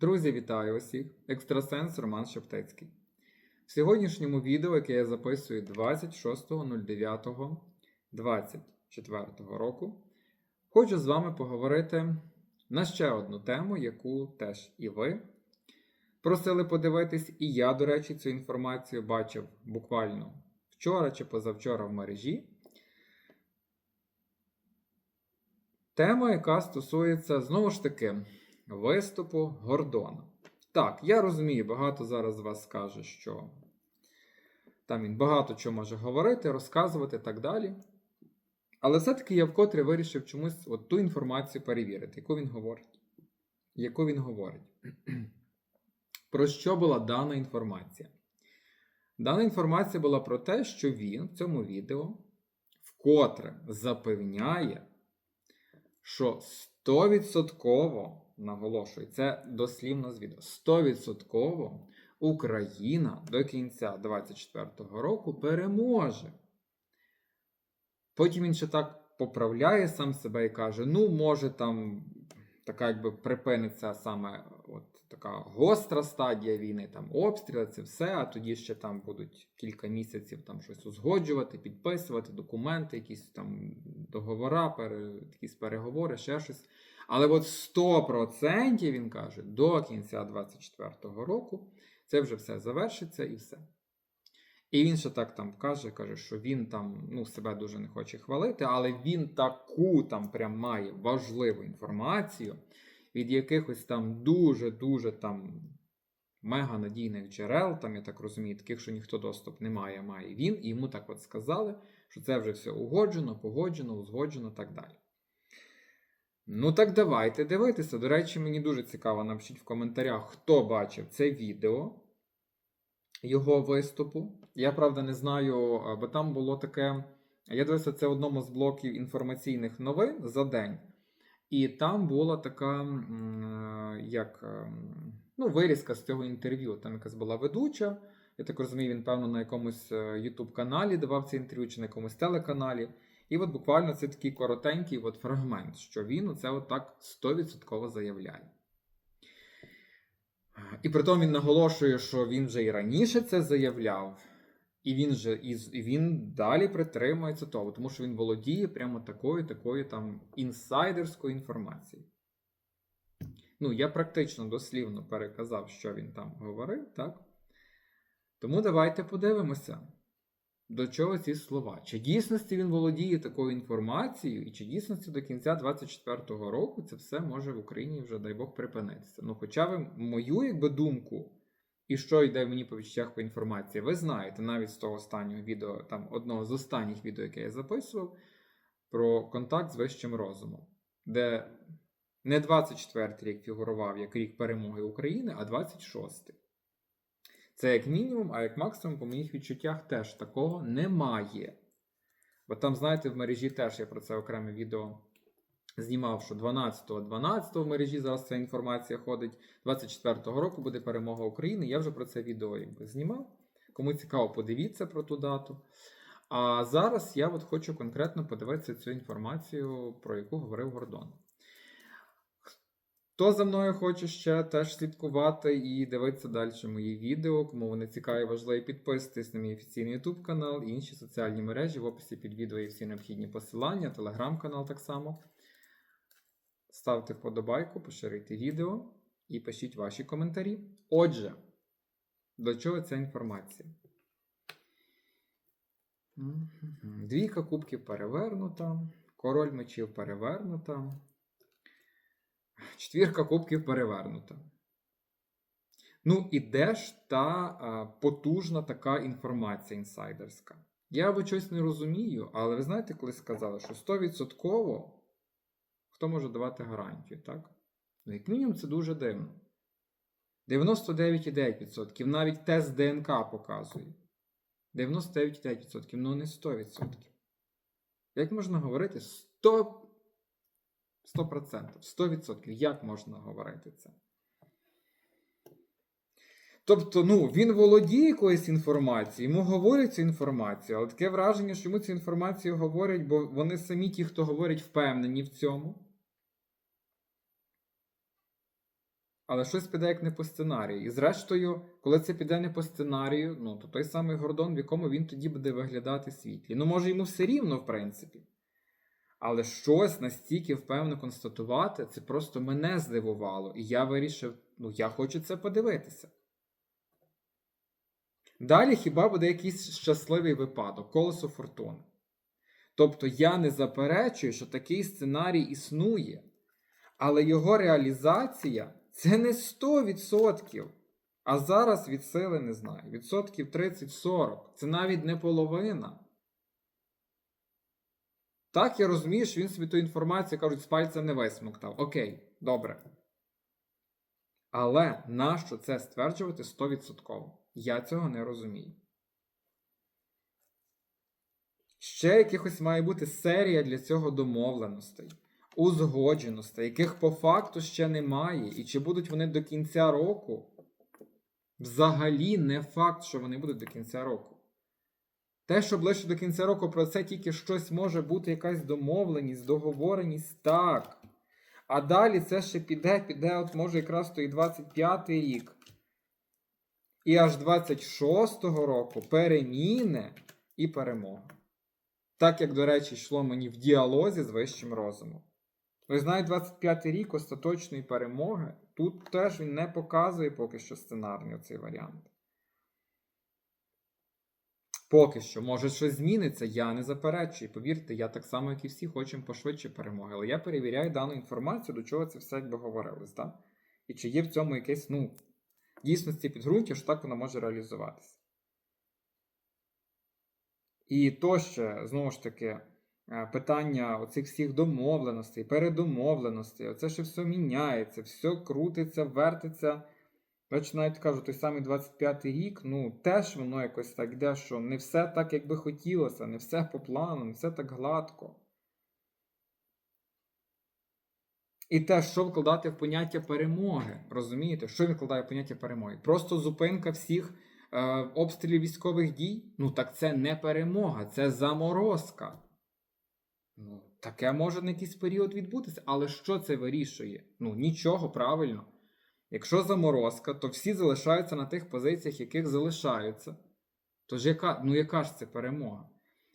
Друзі, вітаю усіх! Екстрасенс Роман Шептецький. В сьогоднішньому відео, яке я записую 26.09.24 року, хочу з вами поговорити на ще одну тему, яку теж і ви просили подивитись, і я, до речі, цю інформацію бачив буквально вчора чи позавчора в мережі. Тема, яка стосується знову ж таки виступу Гордона. Так, я розумію, багато зараз вас скаже, що там він багато чого може говорити, розказувати і так далі. Але все-таки я вкотре вирішив чомусь от ту інформацію перевірити, яку він говорить. Яку він говорить. Про що була дана інформація? Дана інформація була про те, що він в цьому відео вкотре запевняє, що 100% наголошую, це дослівно з відео, 100% Україна до кінця 2024 року переможе. Потім він ще так поправляє сам себе і каже: ну, може, там така якби припиниться саме от така гостра стадія війни, там обстріли, це все, а тоді ще там будуть кілька місяців там щось узгоджувати, підписувати, документи, якісь там договора, пере, якісь переговори, ще щось. Але от 100% він каже, до кінця 2024 року це вже все завершиться і все. І він ще так там каже, каже, що він там ну, себе дуже не хоче хвалити, але він таку там прям має важливу інформацію від якихось там дуже-дуже там мега надійних джерел, там, я так розумію, таких, що ніхто доступ не має, має він, і йому так от сказали, що це вже все угоджено, погоджено, узгоджено так далі. Ну, так давайте дивитися. До речі, мені дуже цікаво, напишіть в коментарях, хто бачив це відео його виступу. Я правда не знаю, бо там було таке. Я дивився це в одному з блоків інформаційних новин за день. І там була така як ну, вирізка з цього інтерв'ю. Там якась була ведуча. Я так розумію, він, певно, на якомусь youtube каналі давав це інтерв'ю чи на якомусь телеканалі. І от буквально це такий коротенький от фрагмент, що він оце от так 100% заявляє. І при тому він наголошує, що він вже і раніше це заявляв, і він же і він далі притримується того, тому що він володіє прямо такою такою там інсайдерською інформацією. Ну, я практично дослівно переказав, що він там говорив, так? Тому давайте подивимося, до чого ці слова. Чи дійсності він володіє такою інформацією, і чи дійсності до кінця 2024 року це все може в Україні вже, дай Бог, припинитися. Ну, хоча ви мою якби думку. І що йде мені по відчуттях по інформації, ви знаєте навіть з того останнього відео, там одного з останніх відео, яке я записував, про контакт з вищим розумом, де не 24 рік фігурував як рік перемоги України, а 26. Це як мінімум, а як максимум, по моїх відчуттях, теж такого немає. Бо там, знаєте, в мережі теж я про це окреме відео знімав, що 12-го 12 в мережі зараз ця інформація ходить. 24-го року буде перемога України. Я вже про це відео якби знімав. Кому цікаво, подивіться про ту дату. А зараз я от хочу конкретно подивитися цю інформацію, про яку говорив Гордон. Хто за мною хоче ще теж слідкувати і дивитися далі мої відео, кому вони цікаві, важливі, підписуйтесь на мій офіційний YouTube канал і інші соціальні мережі. В описі під відео є всі необхідні посилання, телеграм-канал так само. Ставте вподобайку, поширюйте відео і пишіть ваші коментарі. Отже, до чого ця інформація? Двійка кубків перевернута, король мечів перевернута. Четвірка кубків перевернута. Ну, і де ж та а, потужна така інформація інсайдерська? Я би щось не розумію, але ви знаєте, коли сказали, що 100% хто може давати гарантію, так? Ну, як мінімум, це дуже дивно. 99,9%. Навіть тест ДНК показує. 99,9%, ну не 100%. Як можна говорити 100%? 100%. 100%. Як можна говорити це? Тобто, ну, він володіє якоюсь інформацією, йому говорять цю інформацію, але таке враження, що йому цю інформацію говорять, бо вони самі ті, хто говорять, впевнені в цьому. але щось піде як не по сценарію. І зрештою, коли це піде не по сценарію, ну то той самий Гордон, в якому він тоді буде виглядати світлі. Ну, може, йому все рівно, в принципі. Але щось настільки впевнено констатувати, це просто мене здивувало. І я вирішив, ну я хочу це подивитися. Далі хіба буде якийсь щасливий випадок, колесо фортуни. Тобто я не заперечую, що такий сценарій існує, але його реалізація це не 100%. А зараз від сили не знаю. Відсотків 30-40. Це навіть не половина. Так, я розумію, що він собі ту інформацію, кажуть, з пальця не висмоктав. Окей, добре. Але нащо це стверджувати 100%? Я цього не розумію. Ще якихось має бути серія для цього домовленостей, узгодженостей, яких по факту ще немає. І чи будуть вони до кінця року? Взагалі не факт, що вони будуть до кінця року. Те, що ближче до кінця року про це тільки щось може бути, якась домовленість, договореність, так. А далі це ще піде, піде, от може якраз той 25-й рік. І аж 26-го року переміни і перемога. Так як, до речі, йшло мені в діалозі з вищим розумом. Ви знаєте, 25-й рік остаточної перемоги. Тут теж він не показує поки що сценарний цей варіант. Поки що, може, щось зміниться, я не заперечую. Повірте, я так само, як і всі, хочемо пошвидше перемоги. Але я перевіряю дану інформацію, до чого це все якби говорилось. Да? І чи є в цьому якесь, ну, дійсності підґрунтя, що так воно може реалізуватися. І то ще, знову ж таки, е, питання оцих всіх домовленостей, передомовленостей, оце ще все міняється, все крутиться, вертиться. Речі, навіть кажу, той самий 25-й рік, ну теж воно якось так йде, що не все так, як би хотілося, не все по плану, не все так гладко. І те, що вкладати в поняття перемоги. Розумієте, що він вкладає в поняття перемоги? Просто зупинка всіх е, обстрілів військових дій? Ну так це не перемога, це заморозка. Ну, таке може на якийсь період відбутися, але що це вирішує? Ну, нічого, правильно. Якщо заморозка, то всі залишаються на тих позиціях, яких залишаються. Тож яка, ну яка ж це перемога?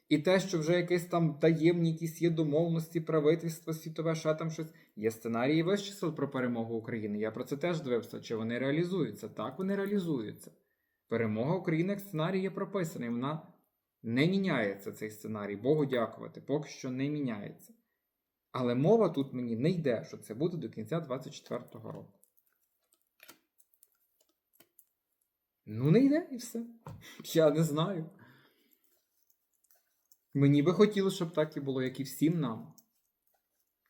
І те, що вже якісь там таємні якісь є домовленості, правительство світове, ще там щось. Є сценарії вищих про перемогу України. Я про це теж дивився, чи вони реалізуються. Так, вони реалізуються. Перемога України як сценарій є прописаний. Вона не міняється, цей сценарій. Богу дякувати, поки що не міняється. Але мова тут мені не йде, що це буде до кінця 2024 року. Ну, не йде і все. Я не знаю. Мені би хотілося, щоб так і було, як і всім нам.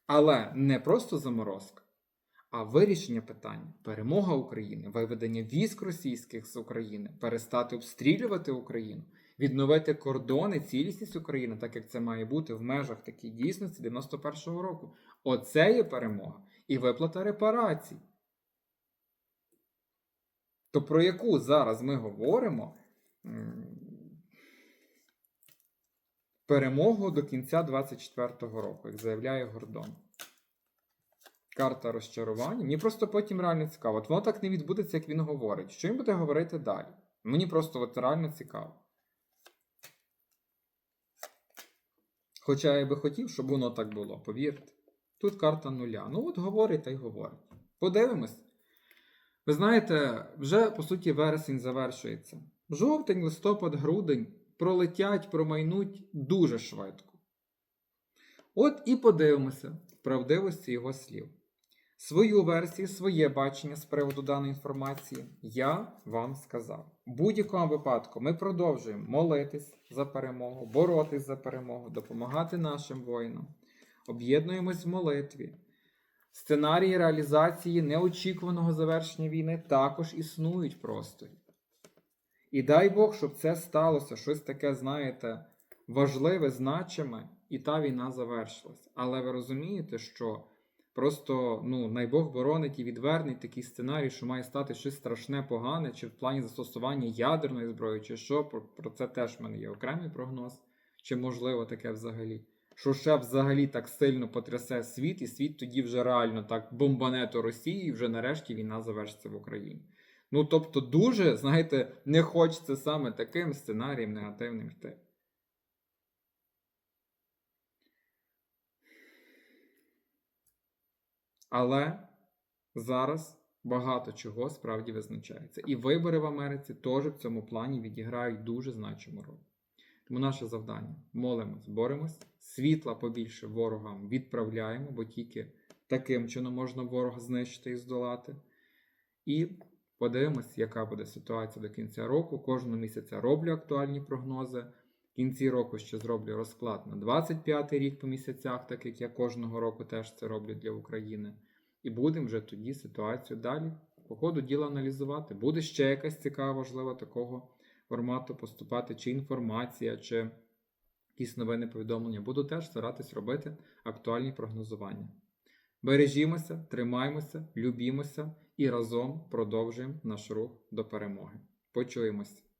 Але не просто заморозка, а вирішення питання, перемога України, виведення військ російських з України, перестати обстрілювати Україну, відновити кордони, цілісність України, так як це має бути в межах такій дійсності 91-го року. Оце є перемога і виплата репарацій. То про яку зараз ми говоримо перемогу до кінця 24-го року, як заявляє Гордон. Карта розчарування. Мені просто потім реально цікаво. От воно так не відбудеться, як він говорить. Що він буде говорити далі? Мені просто от реально цікаво. Хоча я би хотів, щоб воно так було, повірте. Тут карта нуля. Ну от говорить та й говорить. Подивимось. Ви знаєте, вже по суті вересень завершується. Жовтень, листопад, грудень пролетять, промайнуть дуже швидко. От і подивимося правдивості його слів. Свою версію, своє бачення з приводу даної інформації я вам сказав. В будь-якому випадку ми продовжуємо молитись за перемогу, боротись за перемогу, допомагати нашим воїнам. Об'єднуємось в молитві. Сценарії реалізації неочікуваного завершення війни також існують в просторі. І дай Бог, щоб це сталося, щось таке, знаєте, важливе, значиме, і та війна завершилась. Але ви розумієте, що просто, ну, най Бог боронить і відвернить такий сценарій, що має стати щось страшне, погане, чи в плані застосування ядерної зброї, чи що, про це теж в мене є окремий прогноз, чи можливо таке взагалі. Що ще взагалі так сильно потрясе світ, і світ тоді вже реально так бомбане то Росії, і вже нарешті війна завершиться в Україні. Ну тобто, дуже, знаєте, не хочеться саме таким сценарієм негативним йти. Але зараз багато чого справді визначається. І вибори в Америці теж в цьому плані відіграють дуже значиму роль. Тому наше завдання молимось, боремось, світла побільше ворогам відправляємо, бо тільки таким чином можна ворога знищити і здолати. І подивимось, яка буде ситуація до кінця року. Кожного місяця роблю актуальні прогнози. В кінці року ще зроблю розклад на 25 й рік по місяцях, так як я кожного року теж це роблю для України. І будемо вже тоді ситуацію далі по ходу діла аналізувати. Буде ще якась цікава, важлива такого формату поступати, чи інформація, чи якісь новини повідомлення. Буду теж старатись робити актуальні прогнозування. Бережімося, тримаймося, любімося і разом продовжуємо наш рух до перемоги. Почуємось!